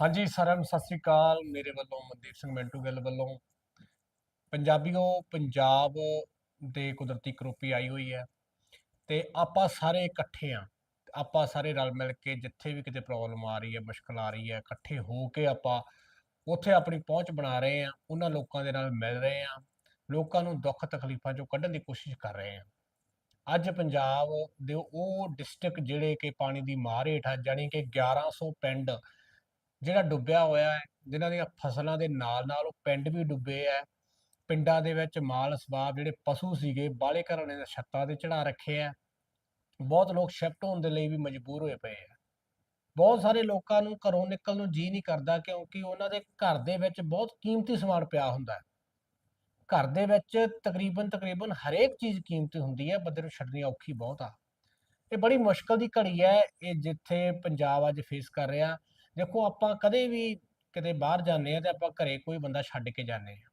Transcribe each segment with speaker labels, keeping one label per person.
Speaker 1: ਹਾਂਜੀ, ਸਾਰਿਆਂ ਨੂੰ ਸਤਿ ਸ੍ਰੀ ਅਕਾਲ। ਮੇਰੇ ਵੱਲੋਂ ਮਨਦੀਪ ਸਿੰਘ ਮਿੰਟੂ ਗਿੱਲ ਵੱਲੋਂ। ਪੰਜਾਬੀਓ, ਪੰਜਾਬ ਦੇ ਕੁਦਰਤੀ ਕਰੋਪੀ ਆਈ ਹੋਈ ਹੈ ਤੇ ਆਪਾਂ ਸਾਰੇ ਇਕੱਠੇ ਆ। ਆਪਾਂ ਸਾਰੇ ਰਲ ਮਿਲ ਕੇ ਜਿੱਥੇ ਵੀ ਕਿਤੇ ਪ੍ਰੋਬਲਮ ਆ ਰਹੀ ਹੈ, ਮੁਸ਼ਕਲ ਆ ਰਹੀ ਹੈ, ਇਕੱਠੇ ਹੋ ਕੇ ਆਪਾਂ ਉੱਥੇ ਆਪਣੀ ਪਹੁੰਚ ਬਣਾ ਰਹੇ ਆ, ਉਹਨਾਂ ਲੋਕਾਂ ਦੇ ਨਾਲ ਮਿਲ ਰਹੇ ਆ, ਲੋਕਾਂ ਨੂੰ ਦੁੱਖ ਤਕਲੀਫਾਂ ਚੋਂ ਕੱਢਣ ਦੀ ਕੋਸ਼ਿਸ਼ ਕਰ ਰਹੇ ਆ। ਅੱਜ ਪੰਜਾਬ ਦੇ ਉਹ ਡਿਸਟ੍ਰਿਕਟ ਜਿਹੜੇ ਕਿ ਪਾਣੀ ਦੀ ਮਾਰ ਹੇਠ ਆ, ਜਾਣੀ ਕਿ 1100 ਪਿੰਡ ਜਿਹੜਾ ਡੁੱਬਿਆ ਹੋਇਆ ਹੈ ਜਿਨ੍ਹਾਂ ਦੀਆਂ ਫਸਲਾਂ ਦੇ ਨਾਲ ਨਾਲ ਉਹ ਪਿੰਡ ਵੀ ਡੁੱਬੇ ਆ ਪਿੰਡਾਂ ਦੇ ਵਿੱਚ ਮਾਲ ਸਵਾਬ ਜਿਹੜੇ ਪਸ਼ੂ ਸੀਗੇ ਬਾਲੇ ਘਰਾਂ ਨੇ ਛੱਤਾਂ ਤੇ ਚੜਾ ਰੱਖੇ ਆ ਬਹੁਤ ਲੋਕ ਸ਼ਿਫਟ ਹੋਣ ਦੇ ਲਈ ਵੀ ਮਜਬੂਰ ਹੋਏ ਪਏ ਆ ਬਹੁਤ ਸਾਰੇ ਲੋਕਾਂ ਨੂੰ ਘਰੋਂ ਨਿਕਲਣ ਨੂੰ ਜੀ ਨਹੀਂ ਕਰਦਾ ਕਿਉਂਕਿ ਉਹਨਾਂ ਦੇ ਘਰ ਦੇ ਵਿੱਚ ਬਹੁਤ ਕੀਮਤੀ ਸਮਾਨ ਪਿਆ ਹੁੰਦਾ ਹੈ। ਘਰ ਦੇ ਵਿੱਚ ਤਕਰੀਬਨ ਤਕਰੀਬਨ ਹਰੇਕ ਚੀਜ਼ ਕੀਮਤੀ ਹੁੰਦੀ ਹੈ, ਬੰਦੇ ਨੂੰ ਛੱਡਣੀ ਔਖੀ ਬਹੁਤ ਆ। ਇਹ ਬੜੀ ਮੁਸ਼ਕਲ ਦੀ ਘੜੀ ਹੈ, ਇਹ ਜਿੱਥੇ ਪੰਜਾਬ ਅੱਜ ਫੇਸ ਕਰ ਰਿਹਾ। ਦੇਖੋ ਆਪਾਂ ਕਦੇ ਵੀ ਕਿਤੇ ਬਾਹਰ ਜਾਂਦੇ ਆ ਤੇ ਆਪਾਂ ਘਰੇ ਕੋਈ ਬੰਦਾ ਛੱਡ ਕੇ ਜਾਂਦੇ ਆ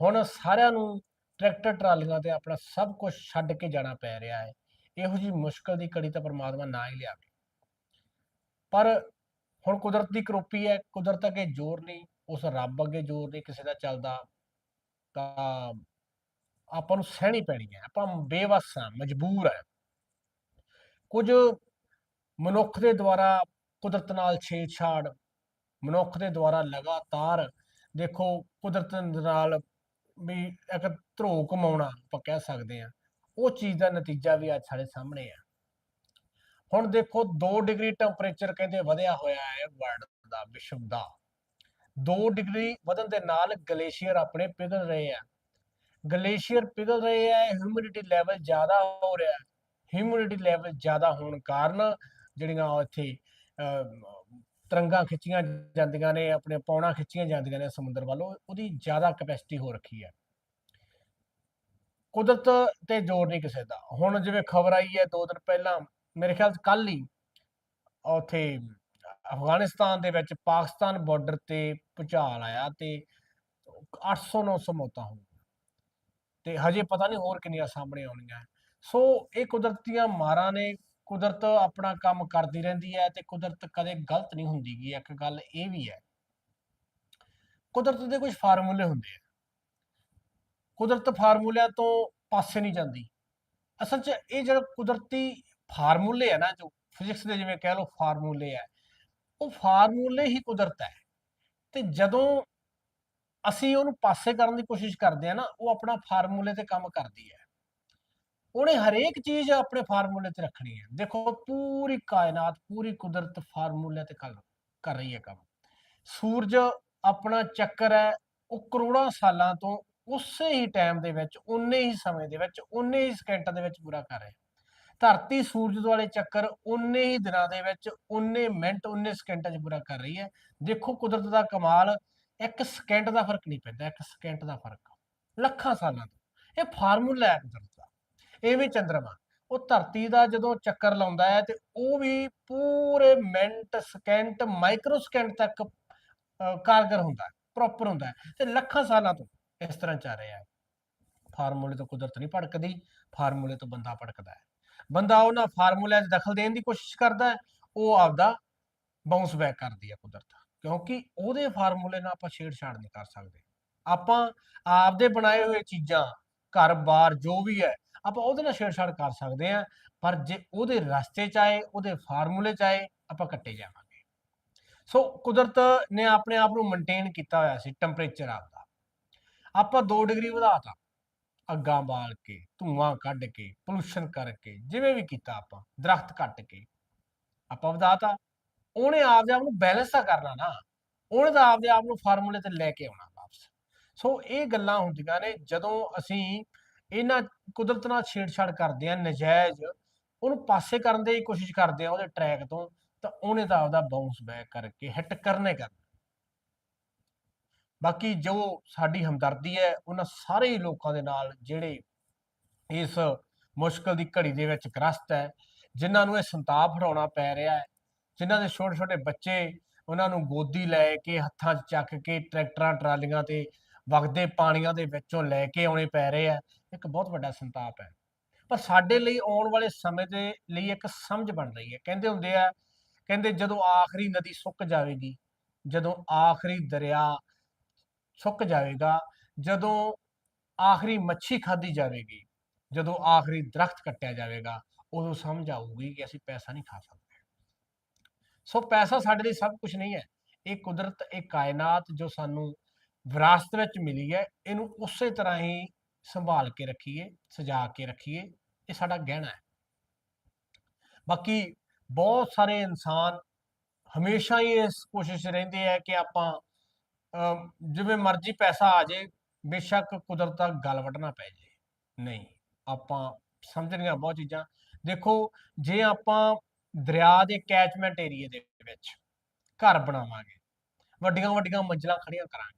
Speaker 1: ਹੁਣ ਸਾਰਿਆਂ ਨੂੰ ਟਰੈਕਟਰ, ਟਰਾਲੀਆਂ ਤੇ ਆਪਣਾ ਸਭ ਕੁਝ ਛੱਡ ਕੇ ਜਾਣਾ ਪੈ ਰਿਹਾ ਹੈ। ਇਹੋ ਜੀ ਮੁਸ਼ਕਲ ਦੀ ਕੜੀ ਤਾਂ ਪਰਮਾਤਮਾ ਨਾ ਹੀ ਲਿਆਵੇ। ਪਰ ਹੁਣ ਕੁਦਰਤ ਦੀ ਕਰੋਪੀ ਹੈ, ਕੁਦਰਤ ਅੱਗੇ ਜ਼ੋਰ ਨਹੀਂ, ਉਸ ਰੱਬ ਅੱਗੇ ਜ਼ੋਰ ਨਹੀਂ ਕਿਸੇ ਦਾ ਚੱਲਦਾ, ਤਾਂ ਆਪਾਂ ਨੂੰ ਸਹਿਣੀ ਪੈਣੀ ਹੈ। ਆਪਾਂ ਬੇਵੱਸ ਹਾਂ, ਮਜਬੂਰ ਹੈ। ਕੁਝ ਮਨੁੱਖ ਦੇ ਦੁਆਰਾ ਕੁਦਰਤ ਨਾਲ ਛੇੜਛਾੜ ਮਨੁੱਖ ਦੇ ਦੁਆਰਾ ਲਗਾਤਾਰ ਦੇਖੋ ਕੁਦਰਤ ਨਾਲ ਵੀ ਇੱਕ ਧਰੋ ਕਮਾਉਣਾ ਆਪਾਂ ਕਹਿ ਸਕਦੇ ਹਾਂ। ਉਹ ਚੀਜ਼ ਦਾ ਨਤੀਜਾ ਵੀ ਅੱਜ ਸਾਡੇ ਸਾਹਮਣੇ ਆ। ਹੁਣ ਦੇਖੋ 2 ਡਿਗਰੀ ਟੈਂਪਰੇਚਰ ਕਹਿੰਦੇ ਵਧਿਆ ਹੋਇਆ ਹੈ ਵਰਲਡ ਦਾ, ਵਿਸ਼ਵ ਦਾ। 2 ਡਿਗਰੀ ਵਧਣ ਦੇ ਨਾਲ ਗਲੇਸ਼ੀਅਰ ਆਪਣੇ ਪਿਘਲ ਰਹੇ ਆ। ਗਲੇਸ਼ੀਅਰ ਪਿਘਲ ਰਹੇ ਆ, ਹਿਊਮਿਡਿਟੀ ਲੈਵਲ ਜ਼ਿਆਦਾ ਹੋ ਰਿਹਾ। ਹਿਊਮਿਡਿਟੀ ਲੈਵਲ ਜ਼ਿਆਦਾ ਹੋਣ ਕਾਰਨ ਜਿਹੜੀਆਂ ਇੱਥੇ ਤਰੰਗਾਂ ਖਿੱਚੀਆਂ ਜਾਂਦੀਆਂ ਨੇ, ਆਪਣੇ ਪੌਣਾ ਖਿੱਚੀਆਂ ਜਾਂਦੀਆਂ ਨੇ ਸਮੁੰਦਰ ਵੱਲੋਂ ਉਹਦੀ ਜ਼ਿਆਦਾ ਕੈਪੈਸਿਟੀ ਹੋ ਰੱਖੀ ਹੈ। ਕੁਦਰਤ ਤੇ ਜ਼ੋਰ ਨਹੀਂ ਕਿਸੇ ਦਾ। ਹੁਣ ਜਿਵੇਂ ਖਬਰ ਆਈ ਹੈ ਦੋ ਦਿਨ ਪਹਿਲਾਂ, ਮੇਰੇ ਖਿਆਲ ਕੱਲ ਹੀ ਉੱਥੇ ਅਫਗਾਨਿਸਤਾਨ ਦੇ ਵਿੱਚ ਪਾਕਿਸਤਾਨ ਬਾਰਡਰ ਤੇ ਭੁਚਾਲ ਆਇਆ ਤੇ 800 900 ਮੌਤਾਂ ਹੋ ਗਈਆਂ ਤੇ ਹਜੇ ਪਤਾ ਨਹੀਂ ਹੋਰ ਕਿੰਨੀਆਂ ਸਾਹਮਣੇ ਆਉਣੀਆਂ। ਸੋ ਇਹ ਕੁਦਰਤੀਆਂ ਮਾਰਾਂ ਨੇ ਕੁਦਰਤ ਆਪਣਾ ਕੰਮ ਕਰਦੀ ਰਹਿੰਦੀ ਹੈ ਤੇ ਕੁਦਰਤ ਕਦੇ ਗਲਤ ਨਹੀਂ ਹੁੰਦੀ ਗੀ, ਇੱਕ ਗੱਲ ਇਹ ਵੀ ਹੈ। ਕੁਦਰਤ ਦੇ ਕੁਝ ਫਾਰਮੂਲੇ ਹੁੰਦੇ ਆ। ਕੁਦਰਤ ਫਾਰਮੂਲਿਆਂ ਤੋਂ ਪਾਸੇ ਨਹੀਂ ਜਾਂਦੀ। ਅਸਲ 'ਚ ਇਹ ਜਿਹੜਾ ਕੁਦਰਤੀ ਫਾਰਮੂਲੇ ਆ ਨਾ, ਜੋ ਫਿਜ਼ਿਕਸ ਦੇ ਜਿਵੇਂ ਕਹਿ ਲਓ ਫਾਰਮੂਲੇ ਆ, ਉਹ ਫਾਰਮੂਲੇ ਹੀ ਕੁਦਰਤ ਹੈ। ਤੇ ਜਦੋਂ ਅਸੀਂ ਉਹਨੂੰ ਪਾਸੇ ਕਰਨ ਦੀ ਕੋਸ਼ਿਸ਼ ਕਰਦੇ ਆ ਨਾ, ਉਹ ਆਪਣਾ ਫਾਰਮੂਲੇ ਤੇ ਕੰਮ ਕਰਦੀ ਹੈ। ਉਹਨੇ ਹਰੇਕ ਚੀਜ਼ ਆਪਣੇ ਫਾਰਮੂਲੇ ਤੇ ਰੱਖਣੀ ਹੈ। ਦੇਖੋ, ਪੂਰੀ ਕਾਇਨਾਤ, ਪੂਰੀ ਕੁਦਰਤ ਫਾਰਮੂਲੇ ਤੇ ਕਰ ਕਰ ਰਹੀ ਹੈ ਕੰਮ। ਸੂਰਜ ਆਪਣਾ ਚੱਕਰ ਹੈ, ਉਹ ਕਰੋੜਾਂ ਸਾਲਾਂ ਤੋਂ ਉਸੇ ਹੀ ਟਾਈਮ ਦੇ ਵਿੱਚ, ਉਨੇ ਹੀ ਸਮੇਂ ਦੇ ਵਿੱਚ, ਉਨੇ ਹੀ ਸਕਿੰਟਾਂ ਦੇ ਵਿੱਚ ਪੂਰਾ ਕਰ ਰਿਹਾ ਧਰਤੀ ਸੂਰਜ ਦੁਆਲੇ ਚੱਕਰ ਉਨੇ ਹੀ ਦਿਨਾਂ ਦੇ ਵਿੱਚ, ਉਨੇ ਮਿੰਟ, ਉਨੇ ਸਕਿੰਟਾਂ 'ਚ ਪੂਰਾ ਕਰ ਰਹੀ ਹੈ। ਦੇਖੋ, ਕੁਦਰਤ ਦਾ ਕਮਾਲ, ਇੱਕ ਸਕਿੰਟ ਦਾ ਫ਼ਰਕ ਨਹੀਂ ਪੈਂਦਾ, ਇੱਕ ਸਕਿੰਟ ਦਾ ਫ਼ਰਕ। ਲੱਖਾਂ ਸਾਲਾਂ ਤੋਂ। ਇਹ ਫਾਰਮੂਲਾ ਹੈ ਕੁਦਰਤ ਇਹ ਵੀ ਚੰਦਰਮਾ। ਉਹ ਧਰਤੀ ਦਾ ਜਦੋਂ ਚੱਕਰ ਲਾਉਂਦਾ ਹੈ ਤੇ ਉਹ ਵੀ ਪੂਰੇ ਮਿੰਟ, ਸਕਿੰਟ ਮਾਈਕਰੋ ਸਕਿੰਟ ਤੱਕ ਕਾਰਗਰ ਹੁੰਦਾ ਪ੍ਰੋਪਰ ਹੁੰਦਾ ਤੇ ਲੱਖਾਂ ਸਾਲਾਂ ਤੋਂ ਇਸ ਤਰ੍ਹਾਂ ਚੱਲ ਰਿਹਾ ਹੈ। ਫਾਰਮੂਲੇ ਤੋਂ ਕੁਦਰਤ ਨਹੀਂ ਭੜਕਦੀ, ਫਾਰਮੂਲੇ ਤੋਂ ਬੰਦਾ ਭੜਕਦਾ ਹੈ। ਬੰਦਾ ਉਹਨਾਂ ਫਾਰਮੂਲਿਆਂ 'ਚ ਦਖਲ ਦੇਣ ਦੀ ਕੋਸ਼ਿਸ਼ ਕਰਦਾ ਹੈ, ਉਹ ਆਪਦਾ ਬਾਉਂਸ ਬੈਕ ਕਰਦੀ ਹੈ ਕੁਦਰਤ। ਕਿਉਂਕਿ ਉਹਦੇ ਫਾਰਮੂਲੇ ਨਾਲ ਆਪਾਂ ਛੇੜਛਾੜ ਨਹੀਂ ਕਰ ਸਕਦੇ। ਆਪਾਂ ਆਪਦੇ ਬਣਾਏ ਹੋਏ ਚੀਜ਼ਾਂ ਘਰ-ਬਾਰ ਜੋ ਵੀ ਹੈ, ਆਪਾਂ ਉਹਦੇ ਨਾਲ ਛੇੜਛਾੜ ਕਰ ਸਕਦੇ ਆ ਪਰ ਜੇ ਉਹਦੇ ਰਸਤੇ ਚ ਆਏ, ਉਹਦੇ ਫਾਰਮੂਲੇ ਚ ਆਏ, ਆਪਾਂ ਕੱਟੇ ਜਾਵਾਂਗੇ। ਸੋ ਕੁਦਰਤ ਨੇ ਆਪਣੇ ਆਪ ਨੂੰ ਮੇਨਟੇਨ ਕੀਤਾ ਹੋਇਆ ਸੀ ਟੈਂਪਰੇਚਰ ਆਪਦਾ। ਆਪਾਂ 2 ਡਿਗਰੀ ਵਧਾਤਾ ਅੱਗਾਂ ਬਾਲ ਕੇ, ਧੂਆਂ ਕੱਢ ਕੇ ਪੋਲੂਸ਼ਨ ਕਰਕੇ, ਜਿਵੇਂ ਵੀ ਕੀਤਾ ਆਪਾਂ, ਦਰਖਤ ਕੱਟ ਕੇ, ਆਪਾਂ ਵਧਾਤਾ ਉਹਨੇ ਆਪਦੇ ਆਪ ਨੂੰ ਬੈਲੈਂਸ ਤਾਂ ਕਰਨਾ ਨਾ। ਉਹਨੇ ਤਾਂ ਆਪਦੇ ਆਪ ਨੂੰ ਫਾਰਮੂਲੇ ਤੇ ਲੈ ਕੇ ਆਉਣਾ। ਸੋ ਇਹ ਗੱਲਾਂ ਹੁੰਦੀਆਂ ਨੇ, ਜਦੋਂ ਅਸੀਂ ਇਹਨਾਂ ਕੁਦਰਤ ਨਾਲ ਛੇੜਛਾੜ ਕਰਦੇ ਆ ਨਜਾਇਜ਼ ਉਹਨੂੰ ਪਾਸੇ ਕਰਨ ਦੀ ਕੋਸ਼ਿਸ਼ ਕਰਦੇ ਆ ਉਹਦੇ ਟਰੈਕ ਤੋਂ, ਤਾਂ ਉਹਨੇ ਤਾਂ ਆਪਦਾ ਬਾਉਂਸ ਬੈਕ ਕਰਕੇ ਹਿੱਟ ਕਰਨੇ ਕਰਨਾ ਬਾਕੀ ਜੋ ਸਾਡੀ ਹਮਦਰਦੀ ਹੈ, ਉਹਨਾਂ ਸਾਰੇ ਲੋਕਾਂ ਦੇ ਨਾਲ ਜਿਹੜੇ ਇਸ ਮੁਸ਼ਕਲ ਦੀ ਘੜੀ ਦੇ ਵਿੱਚ ਗ੍ਰਸਤ ਹੈ, ਜਿਨ੍ਹਾਂ ਨੂੰ ਇਹ ਸੰਤਾਪ ਹਟਾਉਣਾ ਪੈ ਰਿਹਾ ਹੈ, ਜਿਨ੍ਹਾਂ ਦੇ ਛੋਟੇ ਛੋਟੇ ਬੱਚੇ ਉਹਨਾਂ ਨੂੰ ਗੋਦੀ ਲੈ ਕੇ ਹੱਥਾਂ 'ਚ ਚੱਕ ਕੇ ਟਰੈਕਟਰਾਂ, ਟਰਾਲੀਆਂ ਤੇ ਵਗਦੇ ਪਾਣੀਆਂ ਦੇ ਵਿੱਚੋਂ ਲੈ ਕੇ ਆਉਣੇ ਪੈ ਰਹੇ ਆ, ਇੱਕ ਬਹੁਤ ਵੱਡਾ ਸੰਤਾਪ ਹੈ। ਪਰ ਸਾਡੇ ਲਈ ਆਉਣ ਵਾਲੇ ਸਮੇਂ ਦੇ ਲਈ ਇੱਕ ਸਮਝ ਬਣ ਰਹੀ ਹੈ। ਕਹਿੰਦੇ ਹੁੰਦੇ ਆ, ਕਹਿੰਦੇ ਜਦੋਂ ਆਖਰੀ ਨਦੀ ਸੁੱਕ ਜਾਵੇਗੀ, ਜਦੋਂ ਆਖਰੀ ਦਰਿਆ ਸੁੱਕ ਜਾਵੇਗਾ, ਜਦੋਂ ਆਖਰੀ ਮੱਛੀ ਖਾਧੀ ਜਾਵੇਗੀ, ਜਦੋਂ ਆਖਰੀ ਦਰਖਤ ਕੱਟਿਆ ਜਾਵੇਗਾ, ਉਦੋਂ ਸਮਝ ਆਊਗੀ ਕਿ ਅਸੀਂ ਪੈਸਾ ਨਹੀਂ ਖਾ ਸਕਦੇ। ਸੋ ਪੈਸਾ ਸਾਡੇ ਲਈ ਸਭ ਕੁਝ ਨਹੀਂ ਹੈ। ਇਹ ਕੁਦਰਤ, ਇਹ ਕਾਇਨਾਤ ਜੋ ਸਾਨੂੰ ਵਿਰਾਸਤ ਵਿੱਚ ਮਿਲੀ ਹੈ, ਇਹਨੂੰ ਉਸੇ ਤਰ੍ਹਾਂ ਹੀ ਸੰਭਾਲ ਕੇ ਰੱਖੀਏ, ਸਜਾ ਕੇ ਰੱਖੀਏ, ਇਹ ਸਾਡਾ ਗਹਿਣਾ ਹੈ। ਬਾਕੀ ਬਹੁਤ ਸਾਰੇ ਇਨਸਾਨ ਹਮੇਸ਼ਾ ਹੀ ਇਸ ਕੋਸ਼ਿਸ਼ ਰਹਿੰਦੇ ਆ ਕਿ ਆਪਾਂ ਜਿਵੇਂ ਮਰਜ਼ੀ ਪੈਸਾ ਆ ਜਾਏ, ਬੇਸ਼ੱਕ ਕੁਦਰਤ ਦਾ ਗਲ ਵੱਢਣਾ ਪੈ ਜੇ ਨਹੀਂ, ਆਪਾਂ ਸਮਝਣੀਆਂ ਬਹੁਤ ਚੀਜ਼ਾਂ। ਦੇਖੋ, ਜੇ ਆਪਾਂ ਦਰਿਆ ਦੇ ਕੈਚਮੈਂਟ ਏਰੀਏ ਦੇ ਵਿੱਚ ਘਰ ਬਣਾਵਾਂਗੇ ਵੱਡੀਆਂ ਵੱਡੀਆਂ ਮੰਜ਼ਲਾਂ ਖੜੀਆਂ ਕਰਾਂਗੇ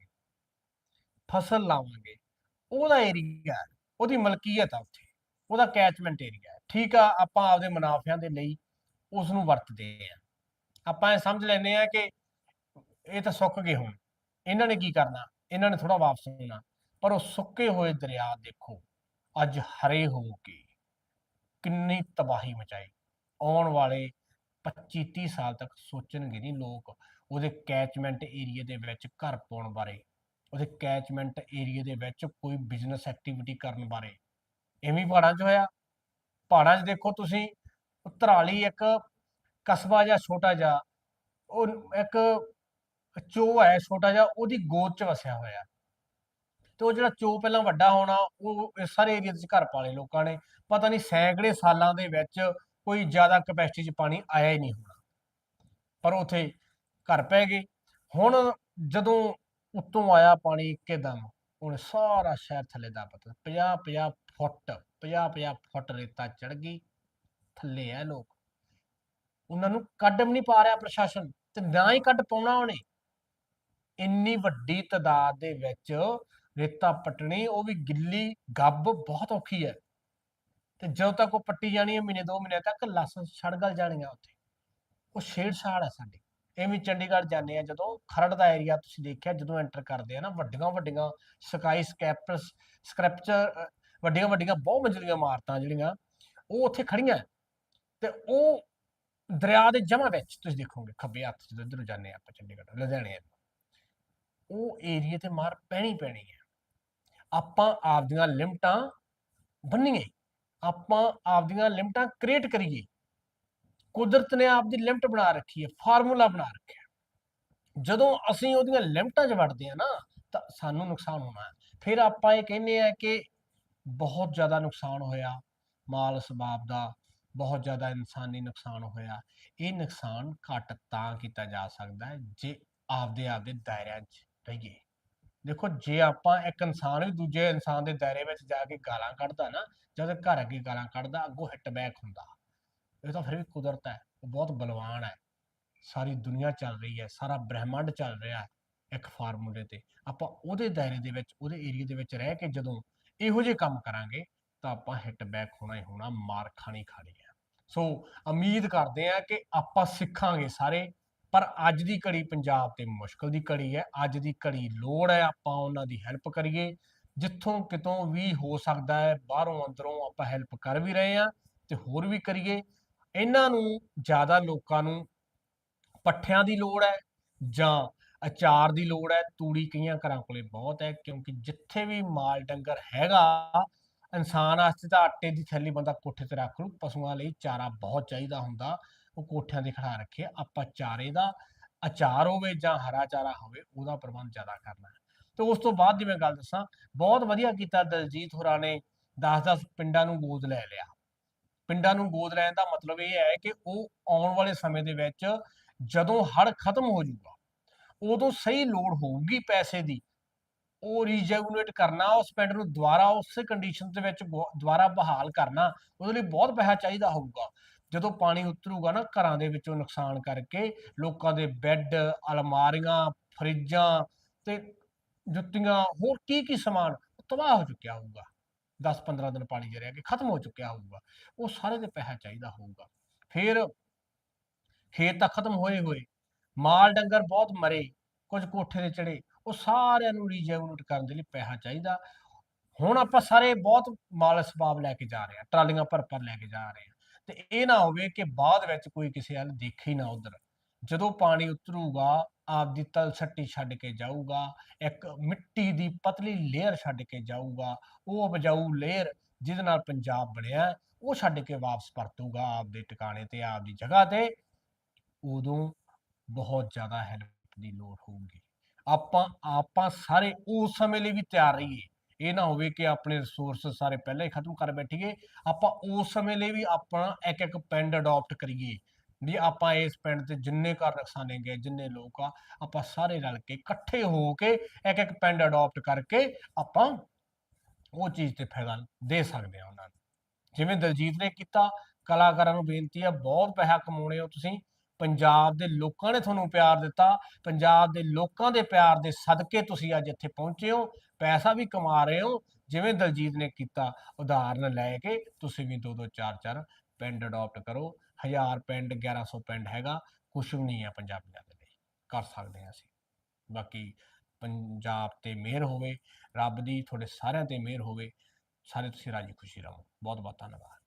Speaker 1: ਫਸਲ ਲਾਵਾਂਗੇ। ਉਹਦਾ ਏਰੀਆ ਉਹਦੀ ਮਲਕੀਅਤ ਆ ਉੱਥੇ, ਉਹਦਾ ਕੈਚਮੈਂਟ ਏਰੀਆ ਠੀਕ ਆ, ਆਪਾਂ ਆਪਦੇ ਮੁਨਾਫਿਆਂ ਦੇ ਲਈ ਉਸ ਨੂੰ ਵਰਤਦੇ ਆ ਆਪਾਂ ਇਹ ਸਮਝ ਲੈਂਦੇ ਆ ਕਿ ਇਹ ਤਾਂ ਸੁੱਕ ਗਏ ਹੁਣ, ਇਹਨਾਂ ਨੇ ਕੀ ਕਰਨਾ? ਇਹਨਾਂ ਨੇ ਥੋੜਾ ਵਾਪਸ ਹੋਣਾ ਪਰ ਉਹ ਸੁੱਕੇ ਹੋਏ ਦਰਿਆ ਦੇਖੋ, ਅੱਜ ਹਰੇ ਹੋ ਕੇ ਕਿੰਨੀ ਤਬਾਹੀ ਮਚਾਈ। ਆਉਣ ਵਾਲੇ 25 30 ਸਾਲ ਤੱਕ ਸੋਚਣਗੇ ਨਹੀਂ ਲੋਕ ਉਹਦੇ ਕੈਚਮੈਂਟ ਏਰੀਆ ਦੇ ਵਿੱਚ ਘਰ ਪਾਉਣ ਬਾਰੇ। ਉਹਦੇ ਕੈਚਮੈਂਟ ਏਰੀਆ ਦੇ ਵਿੱਚ ਕੋਈ ਬਿਜ਼ਨਸ ਐਕਟੀਵਿਟੀ ਕਰਨ ਬਾਰੇ। ਐਵੇਂ ਪਹਾੜਾਂ 'ਚ ਹੋਇਆ। ਪਹਾੜਾਂ 'ਚ ਦੇਖੋ ਤੁਸੀਂ ਧਰਾਲੀ ਇੱਕ ਕਸਬਾ ਜਿਹਾ ਛੋਟਾ ਜਿਹਾ, ਉਹ ਇੱਕ ਚੋ ਹੈ ਛੋਟਾ ਜਿਹਾ, ਉਹਦੀ ਗੋਦ 'ਚ ਵਸਿਆ ਹੋਇਆ। ਤੇ ਉਹ ਜਿਹੜਾ ਚੋ ਪਹਿਲਾਂ ਵੱਡਾ ਹੋਣਾ, ਉਹ ਇਸ ਸਾਰੇ ਏਰੀਆ ਦੇ ਘਰ ਪਾਲੇ ਲੋਕਾਂ ਨੇ। ਪਤਾ ਨਹੀਂ ਸੈਂਕੜੇ ਸਾਲਾਂ ਦੇ ਵਿੱਚ ਕੋਈ ਜ਼ਿਆਦਾ ਕਪੈਸਿਟੀ 'ਚ ਪਾਣੀ ਆਇਆ ਹੀ ਨਹੀਂ ਹੋਣਾ। ਪਰ ਉਥੇ ਘਰ ਪੈ ਗਏ। ਹੁਣ ਜਦੋਂ ਉੱਤੋਂ ਆਇਆ ਪਾਣੀ ਇੱਕਦਮ ਉਹਨੇ ਸਾਰਾ ਸ਼ਹਿਰ ਥੱਲੇ ਦਾ ਪਤਾ। 50 50 ਫੁੱਟ 50 50 ਫੁੱਟ ਰੇਤਾ ਚੜ ਗਈ, ਥੱਲੇ ਆ ਲੋਕ। ਉਹਨਾਂ ਨੂੰ ਕੱਢ ਵੀ ਨਹੀਂ ਪਾ ਰਿਹਾ ਪ੍ਰਸ਼ਾਸਨ ਤੇ ਨਾ ਹੀ ਕੱਢ ਪਾਉਣਾ ਉਹਨੇ। ਇੰਨੀ ਵੱਡੀ ਤਦਾਦ ਦੇ ਵਿੱਚ ਰੇਤਾ ਪਟਣੀ, ਉਹ ਵੀ ਗਿੱਲੀ ਗੱਬ ਬਹੁਤ ਔਖੀ ਹੈ ਤੇ ਜਦੋਂ ਤੱਕ ਉਹ ਪੱਟੀ ਜਾਣੀ ਹੈ ਮਹੀਨੇ ਦੋ ਮਹੀਨੇ ਤੱਕ ਲਾਇਸੈਂਸ ਛੜ ਗਲ ਜਾਣੀਆਂ ਉੱਥੇ। ਉਹ ਛੇੜਛਾੜ ਹੈ ਸਾਡੀ। ਐਵੇਂ ਚੰਡੀਗੜ੍ਹ ਜਾਂਦੇ ਆ, ਜਦੋਂ ਖਰੜ ਦਾ ਏਰੀਆ ਤੁਸੀਂ ਦੇਖਿਆ, ਜਦੋਂ ਐਂਟਰ ਕਰਦੇ ਆ ਨਾ, ਵੱਡੀਆਂ ਵੱਡੀਆਂ ਸਕਾਈ ਸਕੈਪਰਸ ਸਕ੍ਰੈਪਚਰ ਵੱਡੀਆਂ ਵੱਡੀਆਂ ਬਹੁ ਮੰਜ਼ਲੀਆਂ ਇਮਾਰਤਾਂ ਜਿਹੜੀਆਂ, ਉਹ ਉੱਥੇ ਖੜੀਆਂ ਹੈ। ਤੇ ਉਹ ਦਰਿਆ ਦੇ ਜਮਾ ਵਿੱਚ ਤੁਸੀਂ ਦੇਖੋਗੇ, ਖੱਬੇ ਹੱਥ ਜਦੋਂ ਇੱਧਰ ਜਾਂਦੇ ਆ ਆਪਾਂ ਚੰਡੀਗੜ੍ਹ, ਲੁਧਿਆਣੇ ਉਹ ਏਰੀਏ ਤੇ ਮਾਰ ਪੈਣੀ ਪੈਣੀ ਹੈ ਆਪਾਂ ਆਪਦੀਆਂ ਲਿਮਟਾਂ ਬੰਨੀਏ, ਆਪਾਂ ਆਪਦੀਆਂ ਲਿਮਟਾਂ ਕ੍ਰੀਏਟ ਕਰੀਏ ਕੁਦਰਤ ਨੇ ਆਪਦੀ ਲਿਮਟ ਬਣਾ ਰੱਖੀ ਹੈ, ਫਾਰਮੂਲਾ ਬਣਾ ਰੱਖਿਆ ਜਦੋਂ ਅਸੀਂ ਉਹਦੀਆਂ ਲਿਮਟਾਂ 'ਚ ਵੜਦੇ ਆ ਨਾ, ਤਾਂ ਸਾਨੂੰ ਨੁਕਸਾਨ ਹੋਣਾ ਹੈ। ਫਿਰ ਆਪਾਂ ਇਹ ਕਹਿੰਦੇ ਆ ਕਿ ਬਹੁਤ ਜ਼ਿਆਦਾ ਨੁਕਸਾਨ ਹੋਇਆ, ਮਾਲ ਸਬਾਬ ਦਾ ਬਹੁਤ ਜ਼ਿਆਦਾ ਇਨਸਾਨੀ ਨੁਕਸਾਨ ਹੋਇਆ। ਇਹ ਨੁਕਸਾਨ ਘੱਟ ਤਾਂ ਕੀਤਾ ਜਾ ਸਕਦਾ ਹੈ ਜੇ ਆਪਦੇ ਆਪਦੇ ਦਾਇਰਿਆਂ 'ਚ ਰਹੀਏ। ਦੇਖੋ, ਜੇ ਆਪਾਂ ਇੱਕ ਇਨਸਾਨ ਵੀ ਦੂਜੇ ਇਨਸਾਨ ਦੇ ਦਾਇਰੇ ਵਿੱਚ ਜਾ ਕੇ ਗਾਲਾਂ ਕੱਢਦਾ ਨਾ, ਜਦ ਘਰ ਅੱਗੇ ਗਾਲਾਂ ਕੱਢਦਾ, ਅੱਗੋਂ ਹਿੱਟ ਬੈਕ ਹੁੰਦਾ। ਇਹ ਤਾਂ ਫਿਰ ਵੀ ਕੁਦਰਤ ਹੈ, ਉਹ ਬਹੁਤ ਬਲਵਾਨ ਹੈ। ਸਾਰੀ ਦੁਨੀਆ ਚੱਲ ਰਹੀ ਹੈ, ਸਾਰਾ ਬ੍ਰਹਿਮੰਡ ਚੱਲ ਰਿਹਾ ਹੈ ਇੱਕ ਫਾਰਮੂਲੇ ਤੇ। ਆਪਾਂ ਉਹਦੇ ਦਾਇਰੇ ਦੇ ਵਿੱਚ, ਉਹਦੇ ਏਰੀਆ ਦੇ ਵਿੱਚ ਰਹਿ ਕੇ ਜਦੋਂ ਇਹੋ ਜਿਹੇ ਕੰਮ ਕਰਾਂਗੇ, ਤਾਂ ਆਪਾਂ ਹਿੱਟ ਬੈਕ ਹੋਣਾ ਹੀ ਹੋਣਾ, ਮਾਰ ਖਾਣੀ ਖਾਣੀ ਹੈ। ਸੋ ਉਮੀਦ ਕਰਦੇ ਆ ਕਿ ਆਪਾਂ ਸਿੱਖਾਂਗੇ ਸਾਰੇ, ਪਰ ਅੱਜ ਦੀ ਘੜੀ ਪੰਜਾਬ ਤੇ ਮੁਸ਼ਕਲ ਦੀ ਘੜੀ ਹੈ। ਅੱਜ ਦੀ ਘੜੀ ਲੋੜ ਹੈ ਆਪਾਂ ਉਹਨਾਂ ਦੀ ਹੈਲਪ ਕਰੀਏ। ਜਿੱਥੋਂ ਕਿਤੋਂ ਵੀ ਹੋ ਸਕਦਾ ਹੈ, ਬਾਹਰੋਂ ਅੰਦਰੋਂ ਆਪਾਂ ਹੈਲਪ ਕਰ ਵੀ ਰਹੇ ਆ ਤੇ ਹੋਰ ਵੀ ਕਰੀਏ। ਇਹਨਾਂ ਨੂੰ ਜ਼ਿਆਦਾ ਲੋਕਾਂ ਨੂੰ ਪੱਠਿਆਂ ਦੀ ਲੋੜ ਹੈ ਜਾਂ ਅਚਾਰ ਦੀ ਲੋੜ ਹੈ, ਤੂੜੀ ਕਈਆਂ ਘਰਾਂ ਕੋਲੇ ਬਹੁਤ ਹੈ, ਕਿਉਂਕਿ ਜਿੱਥੇ ਵੀ ਮਾਲ ਡੰਗਰ ਹੈਗਾ, ਇਨਸਾਨ ਵਾਸਤੇ ਤਾਂ ਆਟੇ ਦੀ ਥੈਲੀ ਬੰਦਾ ਕੋਠੇ ਤੇ ਰੱਖ ਲੂ ਪਸ਼ੂਆਂ ਲਈ ਚਾਰਾ ਬਹੁਤ ਚਾਹੀਦਾ ਹੁੰਦਾ, ਉਹ ਕੋਠਿਆਂ ਤੇ ਖੜਾ ਰੱਖੇ, ਆਪਾਂ ਚਾਰੇ ਦਾ ਅਚਾਰ ਹੋਵੇ ਜਾਂ ਹਰਾ ਚਾਰਾ ਹੋਵੇ, ਉਹਦਾ ਪ੍ਰਬੰਧ ਜ਼ਿਆਦਾ ਕਰਨਾ ਹੈ। ਤੇ ਉਸ ਤੋਂ ਬਾਅਦ ਜਿਵੇਂ ਗੱਲ ਦੱਸਾਂ, ਬਹੁਤ ਵਧੀਆ ਕੀਤਾ ਦਲਜੀਤ ਹੋਰਾਂ ਨੇ 10-10 ਪਿੰਡਾਂ ਨੂੰ ਗੋਦ ਲੈ ਲਿਆ। ਪਿੰਡਾਂ ਨੂੰ ਗੋਦ ਲੈਣ ਦਾ ਮਤਲਬ ਇਹ ਹੈ ਕਿ ਉਹ ਆਉਣ ਵਾਲੇ ਸਮੇਂ ਦੇ ਵਿੱਚ ਜਦੋਂ ਹੜ ਖਤਮ ਹੋ ਜਾਊਗਾ, ਉਦੋਂ ਸਹੀ ਲੋੜ ਹੋਊਗੀ ਪੈਸੇ ਦੀ। ਉਹ ਰੀਜੈਗੂਲੇਟ ਕਰਨਾ, ਉਸ ਪਿੰਡ ਨੂੰ ਦੁਬਾਰਾ ਉਸੇ ਕੰਡੀਸ਼ਨ ਦੇ ਵਿੱਚ ਦੁਬਾਰਾ ਬਹਾਲ ਕਰਨਾ, ਉਹਦੇ ਲਈ ਬਹੁਤ ਪੈਸਾ ਚਾਹੀਦਾ ਹੋਊਗਾ। ਜਦੋਂ ਪਾਣੀ ਉਤਰੂਗਾ ਨਾ ਘਰਾਂ ਦੇ ਵਿੱਚੋਂ ਨੁਕਸਾਨ ਕਰਕੇ, ਲੋਕਾਂ ਦੇ ਬੈੱਡ, ਅਲਮਾਰੀਆਂ, ਫਰਿੱਜਾਂ ਤੇ ਜੁੱਤੀਆਂ, ਹੋਰ ਕੀ ਕੀ ਸਮਾਨ ਤਬਾਹ ਹੋ ਚੁੱਕਿਆ ਹੋਊਗਾ। 10-15 ਦਿਨ ਪਾਣੀ 'ਚ ਰਹਿ ਕੇ ਖਤਮ ਹੋ ਚੁੱਕਿਆ ਹੋਊਗਾ, ਉਹ ਸਾਰੇ ਦੇ ਪੈਸਾ ਚਾਹੀਦਾ ਹੋਊਗਾ। ਫਿਰ ਖੇਤ ਤਾਂ ਖਤਮ ਹੋਏ ਹੋਏ, ਮਾਲ ਡੰਗਰ ਬਹੁਤ ਮਰੇ, ਕੁਝ ਕੋਠੇ ਦੇ ਚੜੇ ਉਹ ਸਾਰਿਆਂ ਨੂੰ ਰੀਜੈਗੂਲੇਟ ਕਰਨ ਦੇ ਲਈ ਪੈਸਾ ਚਾਹੀਦਾ। ਹੁਣ ਆਪਾਂ ਸਾਰੇ ਬਹੁਤ ਮਾਲ ਸਬਾਬ ਲੈ ਕੇ ਜਾ ਰਹੇ ਆ ਟਰਾਲੀਆਂ ਭਰ ਭਰ ਲੈ ਕੇ ਜਾ ਰਹੇ ਆ ਤੇ ਇਹ ਨਾ ਹੋਵੇ ਕਿ ਬਾਅਦ ਵਿੱਚ ਕੋਈ ਕਿਸੇ ਵੱਲ ਦੇਖੇ ਹੀ ਨਾ ਉਧਰ। ਜਦੋਂ ਪਾਣੀ ਉਤਰੂਗਾ ਆਪਦੀ ਤਲਛੱਟੀ ਛੱਡ ਕੇ ਜਾਊਗਾ, ਇੱਕ ਮਿੱਟੀ ਦੀ ਪਤਲੀ ਲੇਅਰ ਛੱਡ ਕੇ ਜਾਊਗਾ, ਉਹ ਉਪਜਾਊ ਲੇਅਰ ਜਿਹਦੇ ਨਾਲ ਪੰਜਾਬ ਬਣਿਆ, ਉਹ ਛੱਡ ਕੇ ਵਾਪਸ ਪਰਤੂਗਾ ਆਪਦੇ ਟਿਕਾਣੇ ਤੇ ਆਪਦੀ ਜਗ੍ਹਾ ਤੇ, ਉਦੋਂ ਬਹੁਤ ਜ਼ਿਆਦਾ ਹੈਲਪ ਦੀ ਲੋੜ ਹੋਊਗੀ। ਆਪਾਂ ਆਪਾਂ ਸਾਰੇ ਉਸ ਸਮੇਂ ਲਈ ਵੀ ਤਿਆਰ ਰਹੀਏ। ਇਹ ਨਾ ਹੋਵੇ ਕਿ ਆਪਣੇ ਰਿਸੋਰਸ ਸਾਰੇ ਪਹਿਲਾਂ ਹੀ ਖਤਮ ਕਰ ਬੈਠੀਏ। ਆਪਾਂ ਉਸ ਸਮੇਂ ਲਈ ਵੀ ਆਪਣਾ ਇੱਕ ਇੱਕ ਪਿੰਡ ਅਡਾਪਟ ਕਰੀਏ। ਵੀ ਆਪਾਂ ਇਸ ਪਿੰਡ ਤੇ ਜਿੰਨੇ ਘਰ ਨੁਕਸਾਨੇ ਗਏ, ਜਿੰਨੇ ਲੋਕ ਆ, ਆਪਾਂ ਸਾਰੇ ਰਲ ਕੇ ਇਕੱਠੇ ਹੋ ਕੇ ਇੱਕ ਇੱਕ ਪਿੰਡ ਅਡਾਪਟ ਕਰਕੇ ਆਪਾਂ ਉਹ ਚੀਜ਼ ਤੇ ਫਾਇਦਾ ਦੇ ਸਕਦੇ ਆ ਉਹਨਾਂ ਨੂੰ। ਜਿਵੇਂ ਦਲਜੀਤ ਨੇ ਕੀਤਾ, ਕਲਾਕਾਰਾਂ ਨੂੰ ਬੇਨਤੀ ਆ, ਬਹੁਤ ਪੈਸਾ ਕਮਾਉਣੇ ਹੋ ਤੁਸੀਂ। ਪੰਜਾਬ ਦੇ ਲੋਕਾਂ ਨੇ ਤੁਹਾਨੂੰ ਪਿਆਰ ਦਿੱਤਾ, ਪੰਜਾਬ ਦੇ ਲੋਕਾਂ ਦੇ ਪਿਆਰ ਦੇ ਸਦਕੇ ਤੁਸੀਂ ਅੱਜ ਇੱਥੇ ਪਹੁੰਚੇ ਹੋ, ਪੈਸਾ ਵੀ ਕਮਾ ਰਹੇ ਹੋ। ਜਿਵੇਂ ਦਲਜੀਤ ਨੇ ਕੀਤਾ, ਉਦਾਹਰਨ ਲੈ ਕੇ ਤੁਸੀਂ ਵੀ ਦੋ ਦੋ ਚਾਰ ਚਾਰ ਪਿੰਡ ਅਡਾਪਟ ਕਰੋ। ਹਜ਼ਾਰ ਪਿੰਡ 1100 ਪਿੰਡ ਹੈਗਾ, ਕੁਛ ਵੀ ਨਹੀਂ ਹੈ ਪੰਜਾਬੀਆਂ ਦੇ ਲਈ, ਕਰ ਸਕਦੇ ਹਾਂ ਅਸੀਂ। ਬਾਕੀ ਪੰਜਾਬ ਤੇ ਮਿਹਰ ਹੋਵੇ, ਰੱਬ ਦੀ, ਤੁਹਾਡੇ ਸਾਰਿਆਂ ਤੇ ਮਿਹਰ ਹੋਵੇ, ਸਾਰੇ ਤੁਸੀਂ ਰਾਜੀ ਖੁਸ਼ੀ ਰਹੋ। ਬਹੁਤ ਬਹੁਤ ਧੰਨਵਾਦ।